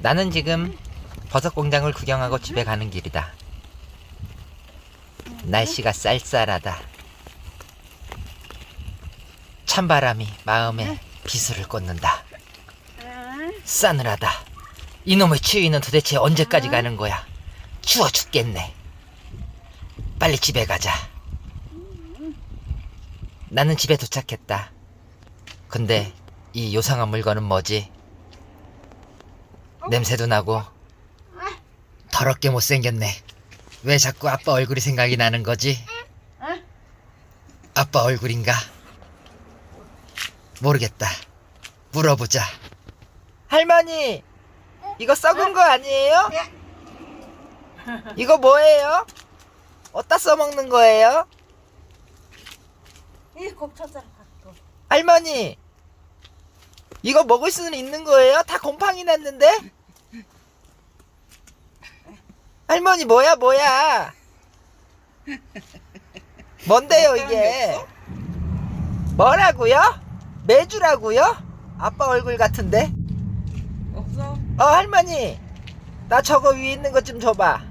나는 지금 버섯 공장을 구경하고 집에 가는 길이다. 날씨가 쌀쌀하다. 찬바람이 마음에 비수를 꽂는다. 싸늘하다. 이놈의 추위는 도대체 언제까지 가는 거야? 추워 죽겠네. 빨리 집에 가자. 나는 집에 도착했다. 근데 이 요상한 물건은 뭐지? 냄새도 나고 더럽게 못생겼네. 왜 자꾸 아빠 얼굴이 생각이 나는 거지? 아빠 얼굴인가? 모르겠다. 물어보자. 할머니, 이거 썩은 거 아니에요? 이거 뭐예요? 어디다 써먹는 거예요? 이 곱창장 갖고. 할머니, 이거 먹을 수는 있는 거예요? 다 곰팡이 났는데? 할머니, 뭐야, 뭐야? 뭔데요, 이게? 뭐라고요? 매주라고요? 아빠 얼굴 같은데? 없어? 어, 할머니, 나 저거 위에 있는 것 좀 줘봐.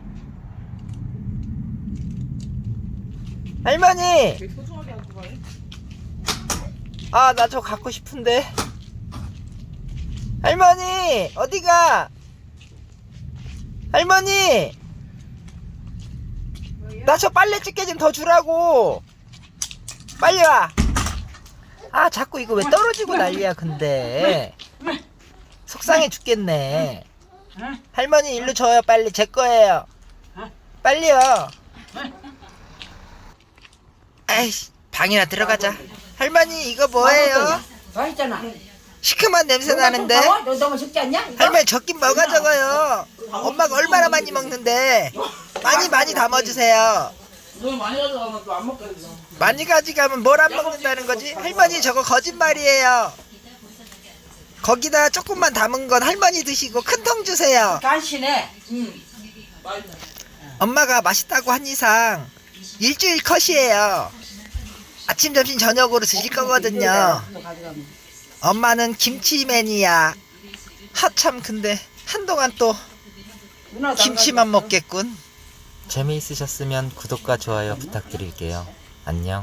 할머니, 되게 소중하게 갖고 가네. 아, 나저 갖고 싶은데. 할머니, 어디가? 할머니, 나 저 빨래 집게 좀 더 주라고. 빨리 와. 아, 자꾸 이거 왜 떨어지고 난리야, 근데. 속상해 죽겠네. 할머니, 일로 줘요, 빨리. 제 거예요. 빨리요. 아이씨, 방이나 들어가자. 할머니, 이거 뭐예요? 시큼한 냄새 나는데. 할머니 적긴 뭐가 적어요. 엄마가 얼마나 많이 먹는데 많이 많이 담아주세요. 너무 많이 가져가면 또 안 먹겠어. 많이 가져가면 뭘 안 먹는다는 거지? 할머니 저거 거짓말이에요. 거기다 조금만 담은 건 할머니 드시고 큰 통 주세요. 간신해. 응. 맛있네. 엄마가 맛있다고 한 이상 일주일 컷이에요. 아침 점심 저녁으로 드실 거거든요. 가져가면. 엄마는 김치맨이야. 하참 근데 한동안 또 누나도 안 김치만 먹겠군. 재미있으셨으면 구독과 좋아요 부탁드릴게요. 안녕.